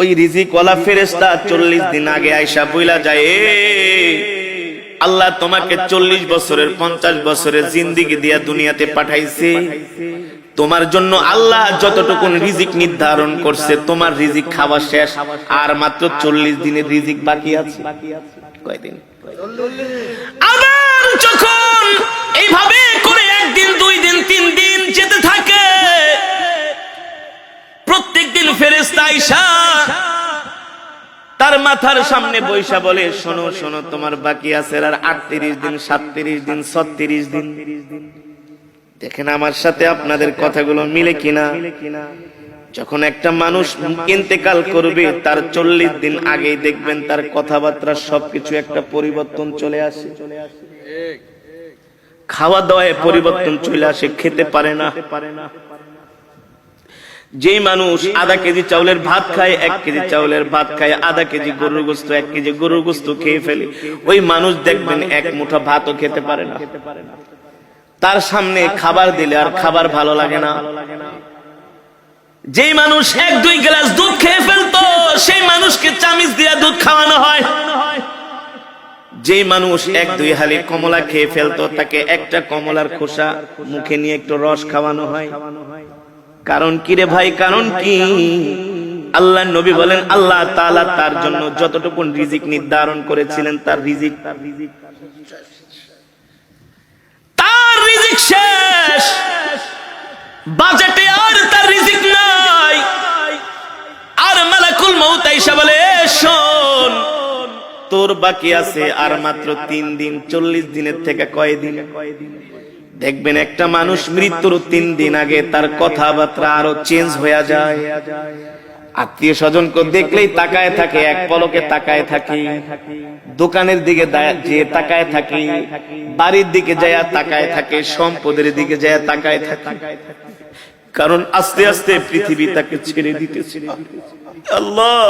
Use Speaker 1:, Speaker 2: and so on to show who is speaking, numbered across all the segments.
Speaker 1: ওই রিজিক ওয়ালা ফেরেস্তা চল্লিশ দিন আগে আয়সা বইলা যায় আল্লাহ তোমাকে চল্লিশ বছরের, পঞ্চাশ বছরের জিন্দিগি দিয়া দুনিয়াতে পাঠাইছে। তোমার জন্য আল্লাহ যতটুকু রিজিক নির্ধারণ করছে, তোমার রিজিক খাওয়া শেষ, আর মাত্র চল্লিশ দিনের রিজিক বাকি আছে। কয়দিন? আবার যখন এইভাবে করে একদিন, দুই দিন, তিন দিন যেতে থাকে তার মাথার সামনে বৈশা বলে, শোনো শোনো, তোমার বাকি আছে আর আটত্রিশ দিন, সাতত্রিশ দিন, ছত্রিশ দিন। দেখেন আমার সাথে আপনাদের কথাগুলো মিলে কিনা। যখন একটা মানুষ ইন্তেকাল করবে, তার চল্লিশ দিন আগেই দেখবেন তার কথাবার্তা সবকিছু একটা পরিবর্তন চলে আসে। খাওয়া দাওয়ায় পরিবর্তন চলে আসে, খেতে পারে না। যেই মানুষ আধা কেজি চাউলের ভাত খায়, এক কেজি চাউলের ভাত খায়, আধা কেজি গরুর গোস্ত, এক কেজি গরুর গোস্ত খেয়ে ফেলে। ওই মানুষ দেখবেন এক মুঠা ভাতও খেতে পারে না। তার সামনে খাবার দিলে আর খাবার ভালো লাগে না। যেই মানুষ এক, দুই গ্লাস দুধ খেয়ে ফেলতো, সেই মানুষকে চামিচ দিয়ে দুধ খাওয়ানো হয়। যে মানুষ এক, দুই হালি কমলা খেয়ে ফেলতো, তাকে একটা কমলার খোসা মুখে নিয়ে একটু রস খাওয়ানো হয়। কারণ কি রে ভাই, কারণ কি? আল্লাহ নবী বলেন, আল্লাহ তাআলা তার জন্য যতটুকু রিজিক নির্ধারণ করেছিলেন, তার রিজিক তার রিজিক শেষ। বাজেটে আর তার রিজিক নাই। আর মালাকুল মউত বলে শোন, তোর বাকি আছে আর মাত্র তিন দিন, চল্লিশ দিনের থেকে কয় দিন দেখবেন একটা মানুষ মৃত্যুর তিন দিন আগে তার কথাবার্তা আরও চেঞ্জ হয়ে যায়। আত্মীয় স্বজনকে দেখলেই তাকায় থাকে, এক পলকে তাকায় থাকি। দোকানের দিকে যে তাকায় থাকি, বাড়ির দিকে যায় তাকায় থাকে, সম্পদের দিকে যায় তাকায় থাকে। কারণ আস্তে আস্তে পৃথিবী তাকে ছেড়ে দিতেছে। আল্লাহ!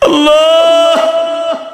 Speaker 1: আল্লাহ! মালাকুল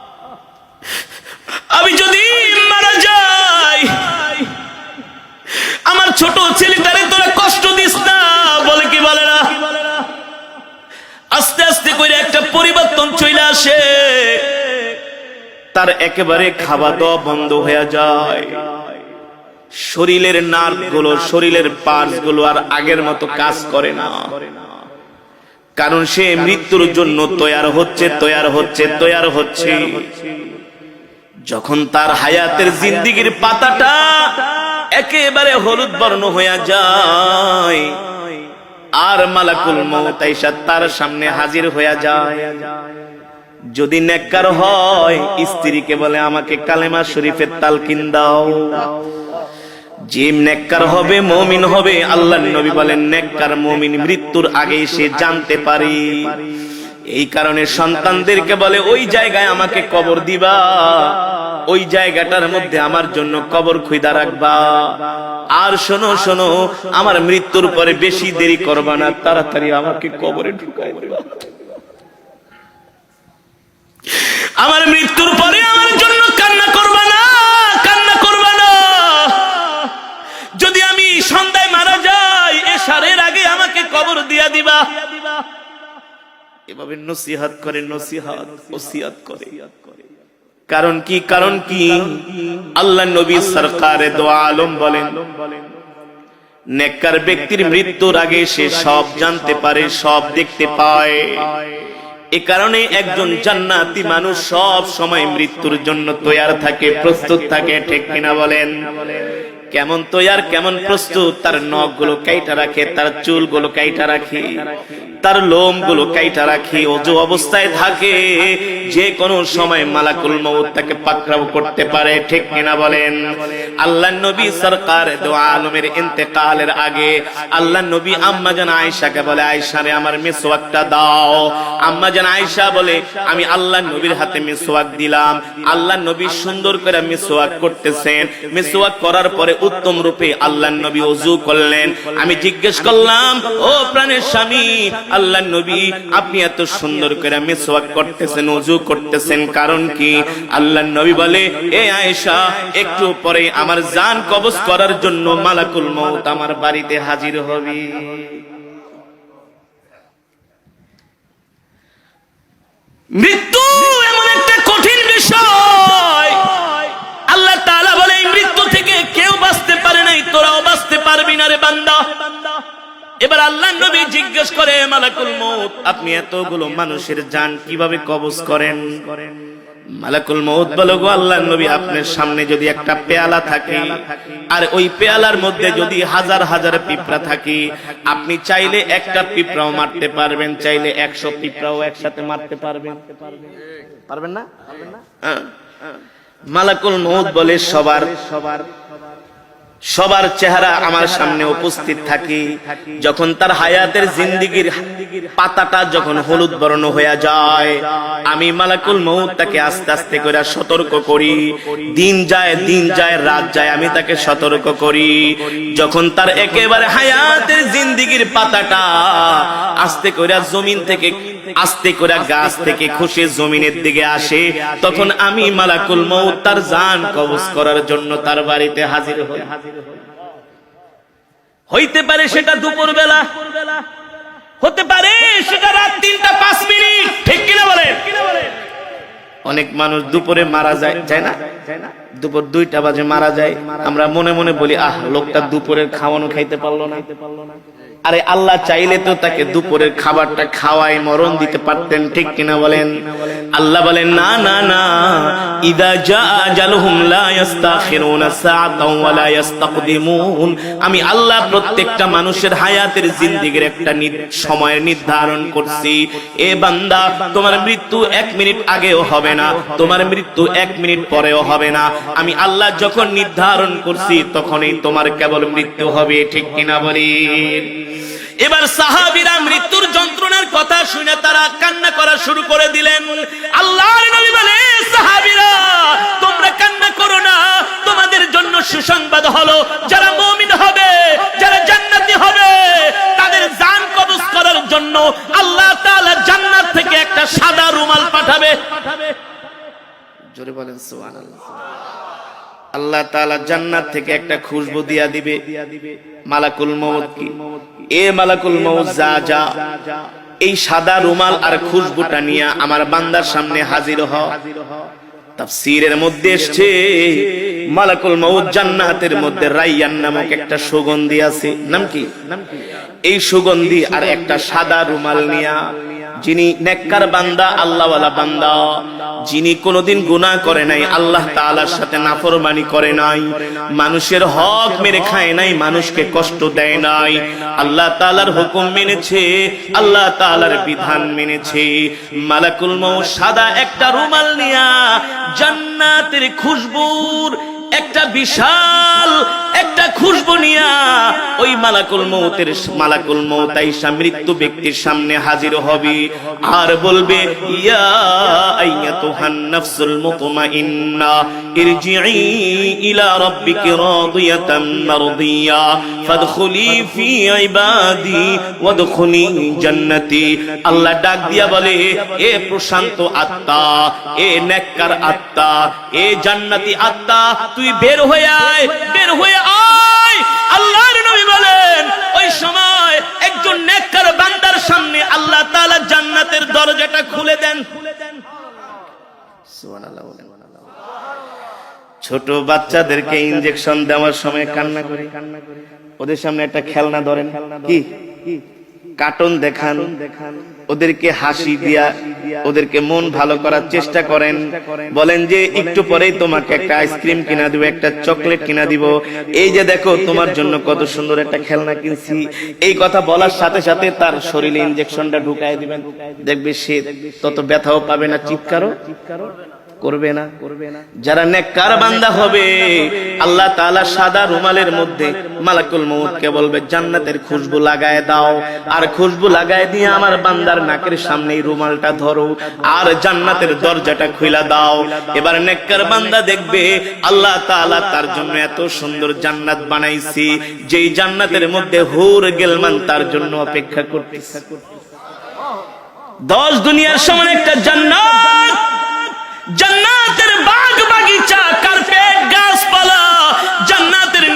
Speaker 1: ছেলেটারে তোরা কষ্ট দিস না। বলে কি বলে না? আস্তে আস্তে করে একটা পরিবর্তন চলে আসে। তার একেবারে খাওয়া দাওয়া বন্ধ হয়ে যায়। শরীরের নার্ভগুলো শরীরের পার্সগুলো আর আগের মতো কাজ করে না। কারণ সে মৃত্যুর জন্য তৈয়ার হচ্ছে তৈয়ার হচ্ছে তৈয়ার হচ্ছে। যখন তার হায়াতের জিন্দিগির পাতাটা একেবারে হলুদ বর্ণ হইয়া যায়। আর মালাকুল মৌত আইসা তার সামনে হাজির হয়ে যায়। যদি নেককার হয়, স্ত্রীকে বলে, আমাকে কালেমা শরীফের তালকিন দাও। যে নেককার হবে, মমিন হবে আল্লাহ নবী বলেন, নেককার মমিন মৃত্যুর আগে সে জানতে পারে। এই কারণে সন্তানদেরকে বলে, ওই জায়গায় আমাকে কবর দিবা। ওই জায়গাটার মধ্যে আমার জন্য কবর খুঁজা রাখবা। আর শোনো শোনো, আমার মৃত্যুর পরে বেশি দেরি করবা না, তাড়াতাড়ি আমাকে কবরে ঢুকাই দিবা। আমার মৃত্যুর পরে আমার জন্য কান্না করবা না, কান্না করবা না। যদি আমি সন্ধ্যায় মারা যাই এসারের আগে আমাকে কবর দিয়া দিবা। এভাবে নসিহাত করে, নসিহাত, ওসিয়াত করে। কারণ কি কারণ কি? আল্লাহ নবী সরকারে দোয়া আলম বলেন, নেককার ব্যক্তির মৃত্যুর আগে সে সব জানতে পারে, সব দেখতে পায়। এ কারণে একজন জান্নাতি মানুষ সব সময় মৃত্যুর জন্য তৈয়ার থাকে, প্রস্তুত থাকে, ঠিক কিনা বলেন? কেমন তৈয়ার, কেমন প্রস্তুত, তার নখগুলো কাইটা রাখে, তার চুলগুলো কাইটা রাখে, তার লোমগুলো কাইটা রাখে, অজু অবস্থায় থাকে, যে কোনো সময় মালাকুল মৌত তাকে পাকড়াও করতে পারে, ঠিক কিনা বলেন? আল্লাহ নবী সরকার দো আলমের ইন্তেকালের আগে আল্লাহ নবী আম্মা জান আয়েশাকে বলে, আয়েশা রে, আমার মিসওয়াকটা দাও। আম্মা জান আয়েশা বলে, আমি আল্লাহ নবীর হাতে মিসওয়াক দিলাম। আল্লাহ নবী সুন্দর করে মিসওয়াক করতেছেন। মিসওয়াক করার পরে উত্তম রূপে আল্লাহ নবী ওযু করলেন। আমি জিজ্ঞেস করলাম, ও প্রাণের স্বামী আল্লাহ নবী, আপনি এত সুন্দর করে মিসওয়াক করতেছেন, ওযু করতেছেন, কারণ কি? আল্লাহ নবী বলে, এ আয়েশা, একটু পরে আমার জান কবজ করার জন্য মালাকুল মউত আমার বাড়িতে হাজির হবে। মৃত্যু এবার আল্লাহ নবী জিজ্ঞেস করে, মালাকুল মউত, আপনি এতগুলো মানুষের জান কীভাবে কবজ করেন? মালাকুল মউত বলো, গো আল্লাহ নবী, আপনার সামনে যদি একটা পেয়ালা থাকে, আর ওই পেয়ালার মধ্যে যদি হাজার হাজার পিঁপড়া থাকে, আপনি চাইলে একটা পিঁপড়াও মারতে পারবেন, চাইলে একশো পিঁপড়াও একসাথে মারতে পারবেন। পারবেন না? হ্যাঁ। মালাকুল মউত বলে, সবার সবার সবার চেহারা আমার সামনে উপস্থিত থাকি। যখন তার হায়াতের জিন্দিগির পাতাটা যখন হলুদ বর্ণ হয়ে যায় আমি মালাকুল মৌত তাকে আস্তে আস্তে করে সতর্ক করি। দিন যায় দিন যায় রাত যায় আমি তাকে সতর্ক করি। যখন তার একেবারে হায়াতের জিন্দিগির পাতাটা আস্তে করে জমিন থেকে আস্তে করে গাছ থেকে খুশি জমিনের দিকে আসে। তখন আমি মালাকুল মৌত তার জান কবজ করার জন্য তার বাড়িতে হাজির হই। হইতে পারে সেটা দুপুর বেলা হতে পারে সেটা রাত তিনটা পাঁচ মিনিট। ঠিক কিনা বলে অনেক মানুষ দুপুরে মারা যায় যায় না? দুপুর দুইটা বাজে মারা যায়। আমরা মনে মনে বলি, আহ, লোকটা দুপুরের খাওয়ানো খাইতে পারল না। আরে আল্লাহ চাইলে তো তাকে দুপুরের খাবারটা খাওয়াই মরণ দিতে পারতেন, ঠিক কিনা বলেন? আল্লাহ বলেন, না না না। আমি আল্লাহ প্রত্যেকটা মানুষের হায়াতের জিন্দেগির একটা সময় নির্ধারণ করছি। এ বান্দা, তোমার মৃত্যু এক মিনিট আগেও হবে না, তোমার মৃত্যু এক মিনিট পরেও হবে না। আমি আল্লাহ যখন নির্ধারণ করছি, তখনই তোমার কেবল মৃত্যু হবে, ঠিক কিনা বলি এবার সাহাবিরা মৃত্যুর যন্ত্রণার কথা শুনে তারা কান্না করা শুরু করে দিলেন। আল্লাহ বলে সাহাবিরা, তোমরা কান্না করো না। তোমাদের জন্য সুসংবাদ হলো, যারা মুমিন হবে যারা জান্নাতি হবে তাদের জান কবজ করার জন্য আল্লাহ তাআলা জান্নাত থেকে একটা সাদা রুমাল পাঠাবে জোরে বলেন, সুবহানাল্লাহ। আল্লাহ তাআলা জান্নাত থেকে একটা খুশবু দিয়া দিবে। মালাকুল মউত কি? এ মালাকুল মউত যা যা, এই সাদা রুমাল আর খুশবুটা নিয়ে আমার বান্দার সামনে হাজির হ। মধ্যে এসছে, মালাকুল জান্নাতের মধ্যে রাইয়ান নামক একটা সুগন্ধি আছে। নাম কি? এই সুগন্ধি আর একটা সাদা রুমাল নিয়া যিনি নেককার বান্দা, আল্লাহওয়ালা বান্দা। যিনি কোনোদিন গুনাহ করে নাই, আল্লাহ তাআলার সাথে নাফরমানি করে নাই। মানুষের হক মেরে খায় নাই, মানুষকে কষ্ট দেয় নাই। আল্লাহ তাআলার হুকুম মেনেছে, আল্লাহ তাআলার বিধান মেনেছে। মালাকুল মৌ সাদা একটা রুমাল নিয়া জান্নাতের খুশবুর একটা বিশাল, একটা খুশবু নিয়া ওই মালাকুল মৌতের মালাকুল মৌতাই মৃত্যু ব্যক্তির সামনে হাজির হবে। আর বলবে, ইয়া আইয়াতুহান নাফসুল মুতমাইন্না ইরজিই ইলা রাব্বিকি রাদিয়াতাম মারদিয়া। ফাদখুলি ফি ইবাদি, ওয়াদখুলি আল্লাহ ডাক দিয়া বলে, এ প্রশান্ত আত্মা, এ নেককার আত্মা, এ জান্নাতি আত্মা, তুই বের হয়ে আয়, বের হয়ে আয়। আল্লাহর নবী বলেন, ওই সময় একজন নেককার বান্দার সামনে আল্লাহ তাআলা জান্নাতের দরজাটা খুলে দেন। সুবহানাল্লাহ বলেন। ছোট বাচ্চাদেরকে ইনজেকশন দেওয়ার সময় কান্না করে। ওদের সামনে একটা খেলনা ধরেন। কি? কার্টুন দেখান। ওদেরকে হাসি দিয়া, ওদেরকে মন ভালো করার চেষ্টা করেন। বলেন যে, একটু পরেই তোমাকে একটা আইসক্রিম কিনা দিব, একটা চকলেট কিনা দিব। এই যে দেখো, তোমার জন্য কত সুন্দর একটা খেলনা কিনছি। এই কথা বলার সাথে সাথে তার শরীরে ইনজেকশনটা ঢুকাই দিবেন। দেখবে সে তত ব্যথাও পাবে না, চিৎকারও। করবে না। করবে না যারা নেককার বান্দা হবে, আল্লাহ তাআলা সাদা রুমালের মধ্যে মালাকুল মউতকে বলবে, জান্নাতের খুশবু লাগায় দাও। আর খুশবু লাগায় দিয়ে আমার বান্দার নাকের সামনে রুমালটা ধরো। আর জান্নাতের দরজাটা খুইলা দাও। এবার নেককার বান্দা দেখবে, আল্লাহ তাআলা তার জন্য এত সুন্দর জান্নাত বানাইছি, যেই জান্নাতের মধ্যে হুর গেলমান তার জন্য অপেক্ষা করতেছে। দশ দুনিয়ার সমান একটা জান্নাত বাগ বাগিচা কার্পেট, গাছপালা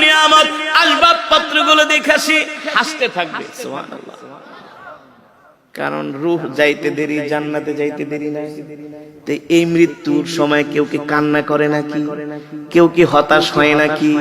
Speaker 1: নিয়ামত আসবাব হাসতে থাকবে। কারণ রুহ যাইতে দেরি, জান্নাতে যাইতে দেরি নাই। তো এই মৃত্যুর সময় কেউ কি কান্না করে নাকি? কেউ কি হতাশ হয় নাকি?